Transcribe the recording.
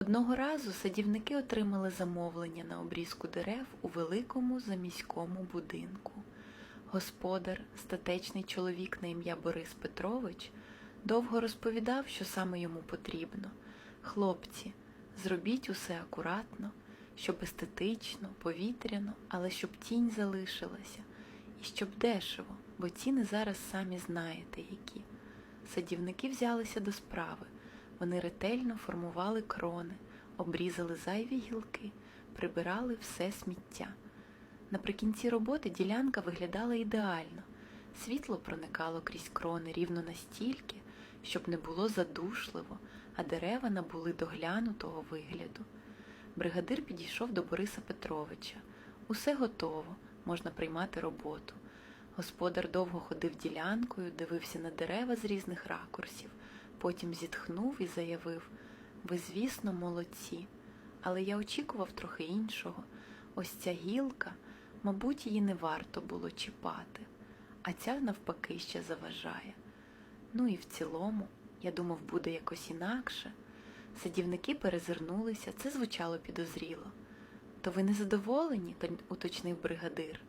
Одного разу садівники отримали замовлення на обрізку дерев у великому заміському будинку. Господар, статечний чоловік на ім'я Борис Петрович, довго розповідав, що саме йому потрібно. Хлопці, зробіть усе акуратно, щоб естетично, повітряно, але щоб тінь залишилася, і щоб дешево, бо ціни зараз самі знаєте які. Садівники взялися до справи. Вони ретельно формували крони, обрізали зайві гілки, прибирали все сміття. Наприкінці роботи ділянка виглядала ідеально. Світло проникало крізь крони рівно настільки, щоб не було задушливо, а дерева набули доглянутого вигляду. Бригадир підійшов до Бориса Петровича. Усе готово, можна приймати роботу. Господар довго ходив ділянкою, дивився на дерева з різних ракурсів, потім зітхнув і заявив Ви, звісно, молодці, але я очікував трохи іншого. Ось ця гілка, мабуть, її не варто було чіпати, а ця навпаки ще заважає. Ну і в цілому, я думав, буде якось інакше. Садівники перезирнулися, це звучало підозріло. То ви не задоволені? уточнив бригадир.